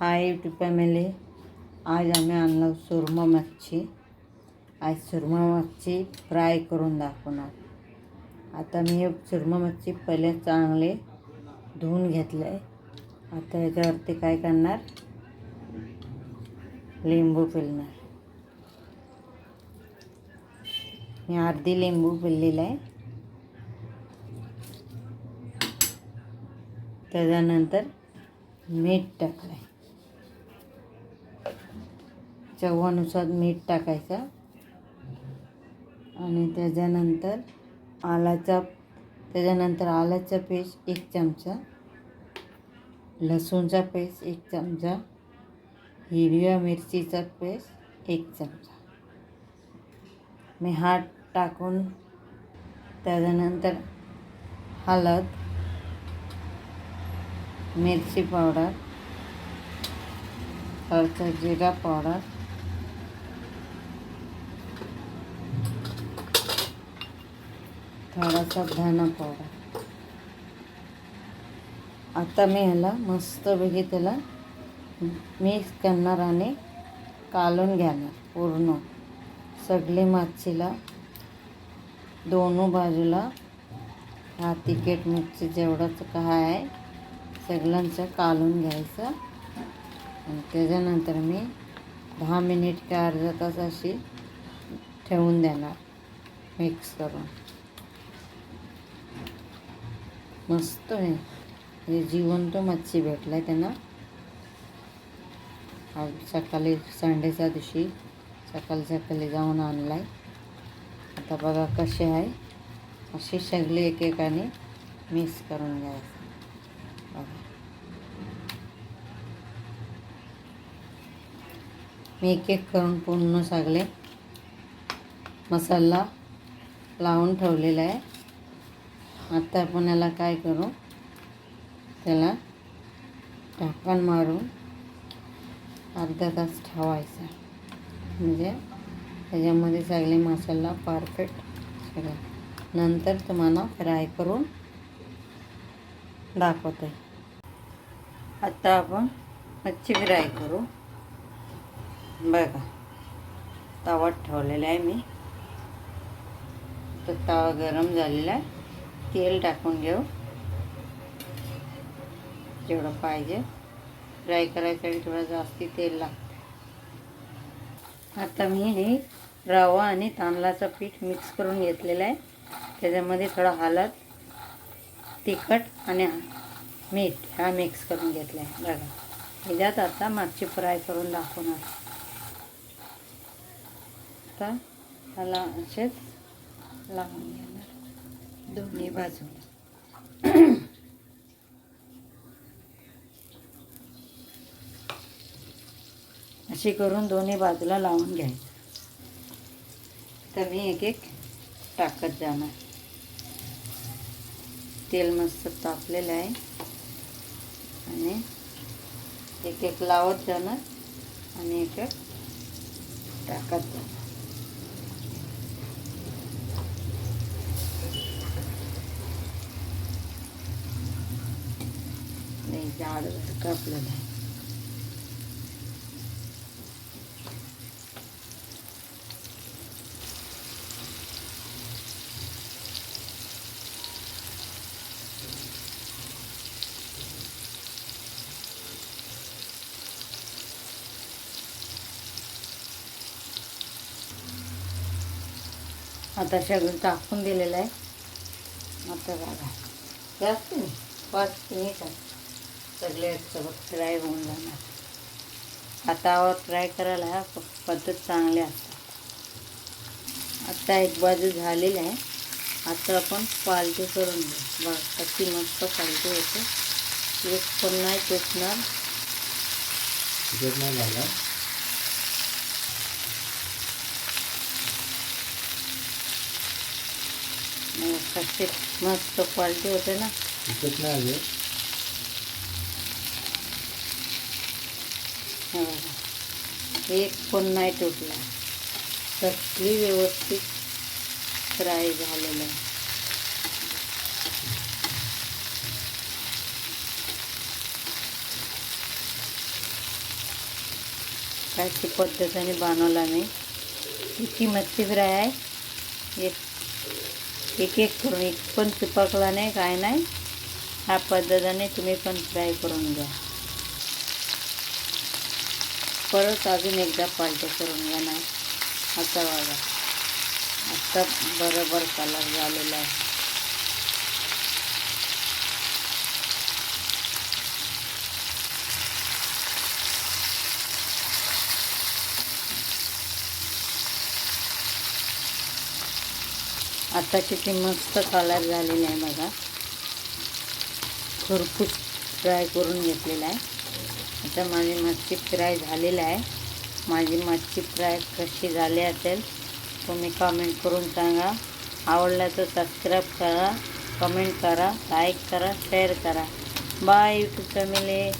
Hi YouTube family आज आम्ही आणलं सुरमा मच्छी. आज सुरमा मच्छी फ्राय करून दाखवणार. आता मी सुरमा मच्छी पहिले चांगले धुवून घेतले आता याच्यावरती काय करणार? लिंबू पिळणार. मी अर्धी लिंबू पिळलेला आहे. त्याच्यानंतर मीठ टाकलं आहे चव्हानुसार मीठ टाकायचं. आणि त्याच्यानंतर आलाचा त्याच्यानंतर आल्याचा पेस्ट एक चमचा लसूणचा पेस्ट एक चमचा हिरव्या मिरचीचा पेस्ट एक चमचा. मी हात टाकून त्याच्यानंतर हळद मिरची पावडर हळद जिरा पावडर थोडासा धना पावडर आता मी ह्याला मस्तपैकी त्याला मिक्स करणार आणि कालून घेणार पूर्ण. सगळी मच्छीला दोन्ही बाजूला हा तिखट मिरची जेवढंच काय आहे सगळ्यांचं कालून घ्यायचं. आणि त्याच्यानंतर मी दहा मिनिट का अर्धा तास अशी ठेवून देणार मिक्स करून. मस्त आहे. हे जिवंत मच्छी भेटला आहे त्यांना. आज सकाळी संडेच्या दिवशी सकाळी सकाळी जाऊन आणला आहे आता बघा कसे आहे. अशी सगळी एकेकाने मिक्स करून घ्यायचं. बघा. मी एक एक करून पूर्ण सगळे मसाला लावून ठेवलेला आहे. आता आपण याला काय करू? त्याला ढाकण मारून अर्धा तास ठेवायचा. म्हणजे त्याच्यामध्ये सगळे मसाला परफेक्ट सगळं. नंतर तुम्हाला फ्राय करून दाखवते. आता आपण मच्छी फ्राय करू. बघा तवा ठेवलेला आहे मी. तर तवा गरम झालेला आहे. तेल टाकून घेऊ. जेवढं पाहिजे. फ्राय करायसाठी थोडं जास्ती तेल लागतं आता मी हे रवा आणि तांदळाचं पीठ मिक्स करून घेतलेलं आहे. त्याच्यामध्ये थोडं हळद तिखट आणि मीठ हा मिक्स करून घेतला आहे बघा. ह्याच्यात आता मच्छी फ्राय करून दाखवणार. आता त्याला असेच लावून घ्या. दोन्ही बाजू. अशी करून दोन्ही बाजूला लावून घ्यायचं. तर मी एक एक टाकत जाणार. तेल मस्त तापलेलं आहे. आणि एक एक लावत जाणार. आणि एक एक टाकत जाणार. म्हणजे जाड कापलेलं आहे आता सगळं टाकून दिलेलं आहे. आता बघा. जास्त नाही पाच मिनिट. सगळे फ्राय होऊन जाणार. हातावर फ्राय करायला पद्धत चांगल्या असतात आता एक बाजू झालेली आहे. आता आपण पालटी करून घेऊ. बघा कशी मस्त पालटी होते. एक पण नाही तुटणार नाही. झाला. कशी मस्त क्वालिटी होते ना. नाही हो. एक पण नाही तुटला. सगळी व्यवस्थित फ्राय झालेलं आहे. कायची पद्धतीने बनवला मी. किती मच्छी फ्राय आहे. एक एक एक करून एक पण चिपकला नाही काय नाही. ह्या पद्धतीने तुम्ही पण फ्राय करून घ्या. परत अजून एकदा पालटे करून घ्या नाही. आता बघा. आत्ता बरोबर कलर झालेला आहे. आता किती मस्त कलर झालेला आहे बघा. भरपूर फ्राय करून घेतलेला आहे. आता माझी मच्छी फ्राय झालेला आहे. माझी मच्छी फ्राय कशी झाली असेल तुम्ही कमेंट करून सांगा. आवडला तर सबस्क्राईब करा कमेंट करा लाईक करा शेअर करा. Bye YouTube family